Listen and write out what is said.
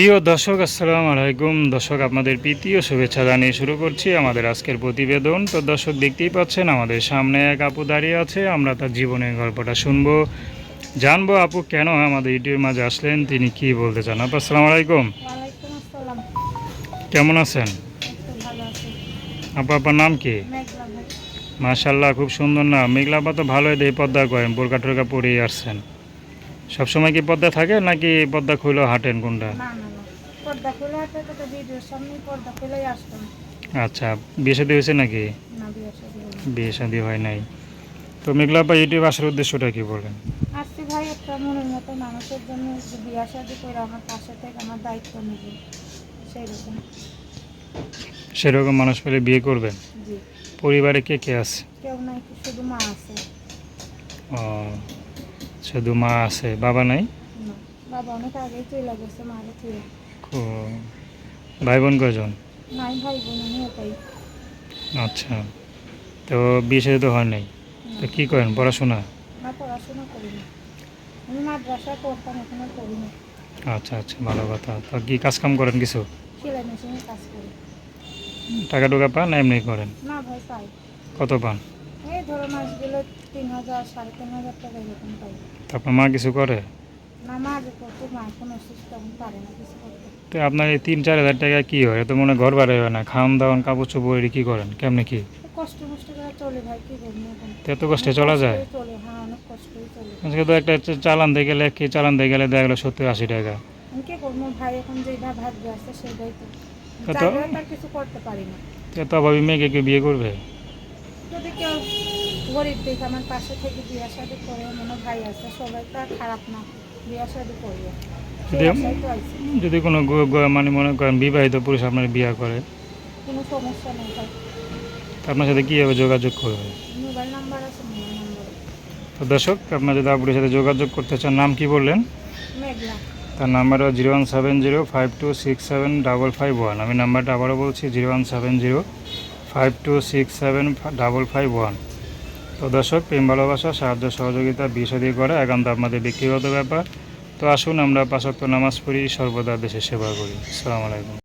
প্রিয় দর্শক আসসালামু আলাইকুম। দর্শক আপনাদের প্রীতি ও শুভেচ্ছা জানিয়ে শুরু করছি আমাদের আজকের প্রতিবেদন। তো দর্শক দেখতেই পাচ্ছেন আমাদের সামনে এক আপু দাঁড়িয়ে আছে। আমরা তার জীবনের গল্পটা শুনব জানব আপু কেন আমাদের ইউটিউবের মাঝে আসলেন তিনি কি বলতে চান? আপু আসসালাম আলাইকুম। কেমন আছেন? আপু আপনার নাম কি? মাশাল্লাহ খুব সুন্দর না মেঘলা আপা তো ভালোই দেয় পদ্মা করেন বোরকা টোরকা পরেই আসছেন। সবসময় কি পদ্মা থাকে নাকি হাঁটেন কোনটা? পর্দা খুলে পর্দা খুলেই আসতাম। আচ্ছা বিয়ে শাদী হয়েছে নাকি? না বিয়ে শাদী শাদী হয় নাই। তো মেঘলা আপা ইউটিউব আসার উদ্দেশ্যটা কি বলেন? আসছি ভাই একটা মনের মতো মানুষের জন্য যে বিয়ে শাদী করে আমার পাশে থেকে আমার দায়িত্ব নেবে। সেই রকম সেরকম মানুষ পেলে বিয়ে করবেন? জি। পরিবারে কে কে আছে? কেউ নাই শুধু মা আছে। ও। শুধু মা আছে বাবা নাই? বাবা অনেক চলে গেছে ভাই বোন কজন নাই ভাই বোন আমি একাই। আচ্ছা তো বিয়ে তো হয় নাই? তো কী করেন পড়াশোনা? না পড়াশোনা করি না। আমি মাদ্রাসায় পড়তাম এখনও করি না। আচ্ছা আচ্ছা ভালো কথা। তো কি কাজ কাম করেন কিছু? সেলাই মেশিনে কাজ করি। টাকা টুকা পান এমনি করেন? না ভাই পাই। কত পান? এই ধরো মাস গেলে তিন হাজার সাড়ে তিন হাজার টাকা এরকম পাই। আপনার মা কিছু করে? না মা করতে মা এখন অসুস্থ এখন পারে না কিছু করতে। তো আপনার এই তিন চার হাজার টাকা কী হয়? তো মনে ঘর বাড়ি হয় না খাওয়ান দাওয়ান কাপড় চোপড় কী করেন? কেমনি কি? তো কষ্ট করে চলে ভাই কি করব এখন? এত কষ্টে চলা যায়? চলে হ্যাঁ অনেক কষ্টই চলে। আজকে তো একটা চালান দিয়ে গেলে কি চালান দিয়ে গেলে দেখা গেলো সত্তর আশি টাকা। আমি কি করব ভাই এখন সেটাই তো। কিছু করতে পারি না। তো অভাবী মেয়েকে কেউ বিয়ে করবে? যদি কেউ গরিব দেখে আমার পাশে থেকে বিয়ে শাদি করে মনে ভাই আছে সবাই তো খারাপ না বিয়ে শাদি করবে। যদি- কোনো মানে মনে করেন বিবাহিত পুরুষ আপনার বিয়ে করে কোনো সমস্যা নেই আপনার সাথে কীভাবে যোগাযোগ করবে? মোবাইল নাম্বার আছে মোবাইল নাম্বার। তো দর্শক আপনার যদি আপুরের সাথে যোগাযোগ করতে চান নাম কি বললেন? মেঘলা তার number zero one seven zero five two six seven double five one. আমি নাম্বারটা আবারও বলছি zero one seven zero five two six seven double five one. তো দর্শক, প্রেম ভালোবাসা, সাহায্য সহযোগিতা বিষাদি করে একান্ত আপনাদের ব্যক্তিগত ব্যাপার। তো আসুন আমরা পাশাক্ত নামাজ পড়ি, সর্বদা দেশের সেবা করি। আসসালামু আলাইকুম।